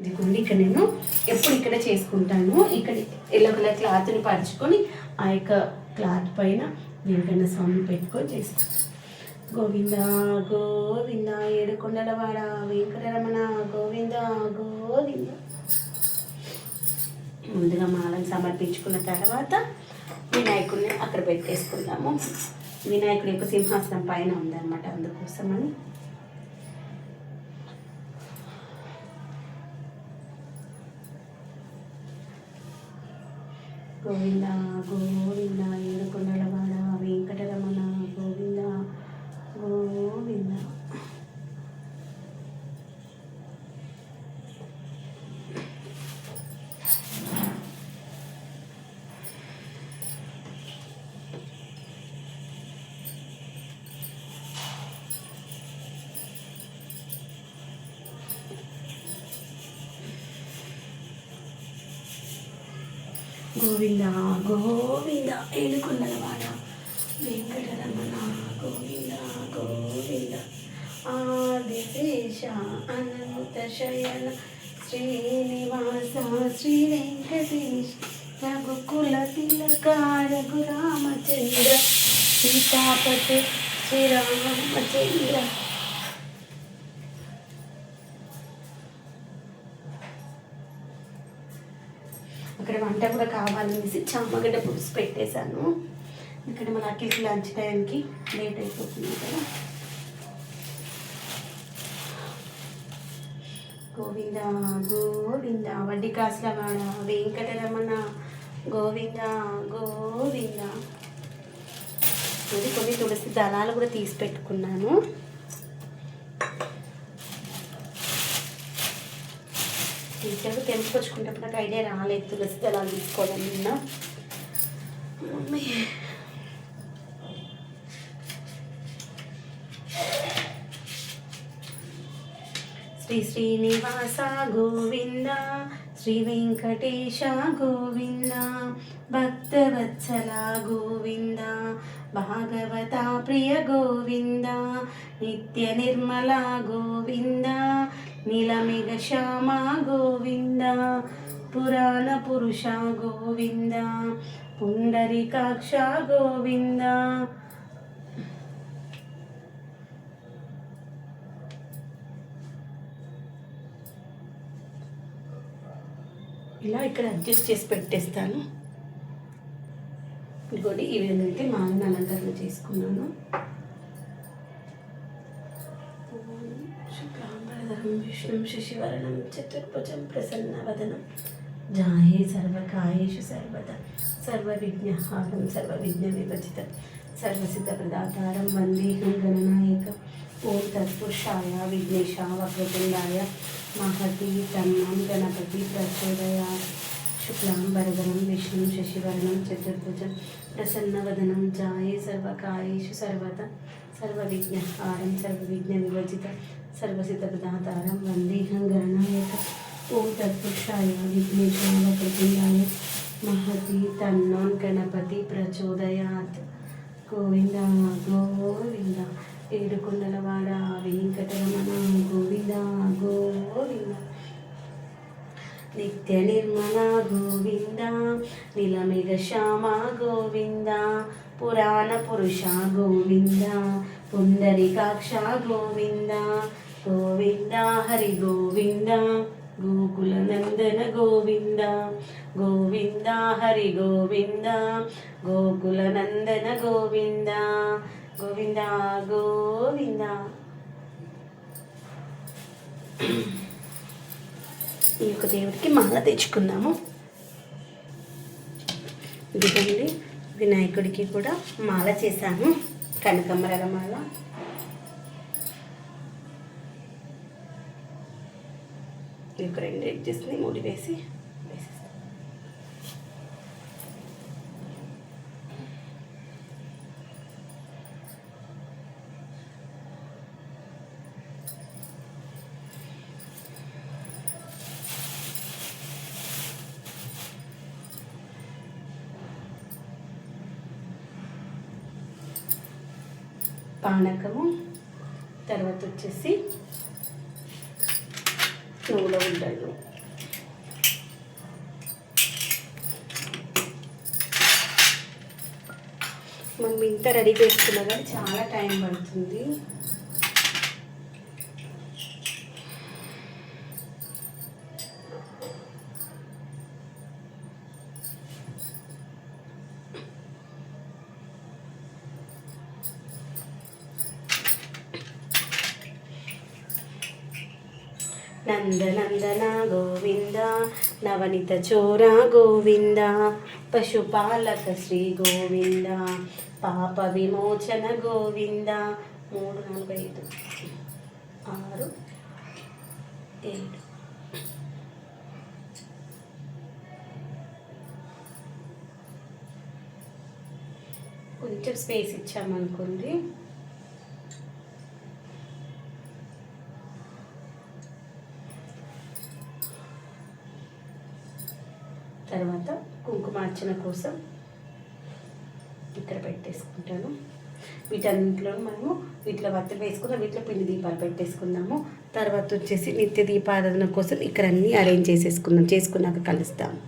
ఇదిగోండి ఇక్కడ నేను ఎప్పుడు ఇక్కడ చేసుకుంటాను. ఇక్కడ ఎల్లో కలర్ క్లాత్ని పరుచుకొని ఆ యొక్క క్లాత్ పైన వెంకన్న స్వామి పెట్టుకొని చేసుకుంటాను గోవింద గోవింద ఏడుకొండలవాడ వెంకటరమణ గోవింద గోవింద. ముందుగా మాలను సమర్పించుకున్న తర్వాత వినాయకుడిని అక్కడ పెట్టేసుకుందాము. వినాయకుడి యొక్క సింహాసనం పైన ఉందన్నమాట అందుకోసమని. గోవింద గోవింద ఏడుకొండలవాడ వెంకటరమణ గోవింద గోవింద గోవింద గోవింద ఏడుకొండలవాడ వెంకటరమణ గోవింద గోవింద. ఆదిశేష అనంత శయన శ్రీనివాస శ్రీ వెంకటేశ రఘుకుల తిలక రఘురామచంద్ర సీతాపతి శ్రీరామచంద్ర. వంట కూడా కావాలనేసి చామగడ్డ పులుసు పెట్టేశాను. ఇక్కడ మన అఖిల్కి లంచ్ టైంకి లేట్ అయిపోతుంది కదా. గోవింద గోవింద వడ్డీ కాసుల వాడ వెంకటరమణ గోవింద గోవింద. ఇది కొన్ని తులసి దళాలు కూడా తీసి పెట్టుకున్నాను. టీచర్ తెంపుకొచ్చుకునేటప్పుడు నాకు ఐడియా రాలేదు తులసి దళాలు తీసుకోవడం నిన్న. మమ్మీ. శ్రీ శ్రీనివాస గోవింద శ్రీ వెంకటేశ గోవింద భక్తవత్సల గోవింద భాగవత ప్రియ గోవింద నిత్య నిర్మల గోవింద నీలమిగ శ్యామ గోవింద పురాణ పురుష గోవింద పుండరికాక్ష గోవింద. ఇలా ఇక్కడ అడ్జస్ట్ చేసి పెట్టేస్తాను. ఇంకోటి ఈ విధంగా అయితే మాలను అలంకరణ చేసుకున్నాను. విష్ణుం శశివరణం చతుర్భుజం ప్రసన్నవదనం. జాయే సర్వకాయేషు సర్వద సర్వ విఘ్నహారం సర్వ విఘ్న విభజితం సర్వసిద్ధ ప్రదాతారం వందేహం గణనాయక ఓం తత్పురుషాయ విఘ్నేశ వక్రతుండాయ మహతి తన్నం గణపతి ప్రచోదయా. వరదనం విష్ణుం శశివర్ణం చతుర్భుజం ప్రసన్నవదనం జాయే సర్వకాయేషు సర్వద. సర్వవిఘ్నహారం సర్వవిఘ్న విభజిత సర్వసిత ప్రదాతారం వందేహం గణనాయక ఓం తత్పురుషాయ విఘ్నేశ్వర ప్రతియాయ మహతి తన్నోన్ గణపతి ప్రచోదయాత్ గోవింద గోవింద ఏడుకొండలవాడ వెంకటరమణ గోవింద గోవింద నిత్య నిర్మల గోవింద నిలమిగ శ్యామ గోవింద పురాణ పురుష గోవింద పుండరికాక్ష గోవింద గోవింద హరి గోవింద గోకుల నందన గోవింద గోవింద హరి గోవింద గోకుల నందన గోవింద గోవింద గోవింద. ఈ యొక్క దేవుడికి మాల తెచ్చుకుందాము. ఇదిగండి. వినాయకుడికి కూడా మాల చేశాను. కనకమరల మాల. ఇక రెండు ఎడ్జెస్ని ముడి వేసి పానకము. తర్వాత వచ్చేసి నువ్వుల ఉండలు. మనం ఇంత రెడీ చేసుకున్నా కానీ చాలా టైం పడుతుంది. నందనందన గోవింద నవనిత చోర గోవింద పశుపాలక శ్రీ గోవింద పాప విమోచన గోవింద మూడు నాలుగు ఐదు ఆరు ఏడు. కొంచెం స్పేస్ ఇచ్చామనుకోండి. తర్వాత కుంకుమార్చన కోసం ఇక్కడ పెట్టేసుకుంటాను. వీటన్నింటిలో మనము వీటిలో వత్తి వేసుకున్న వీటిలో పిండి దీపాలు పెట్టేసుకుందాము. తర్వాత వచ్చేసి నిత్య దీపారాధన కోసం ఇక్కడ అన్నీ అరేంజ్ చేసేసుకుందాం చేసుకున్నాక కలుస్తాము.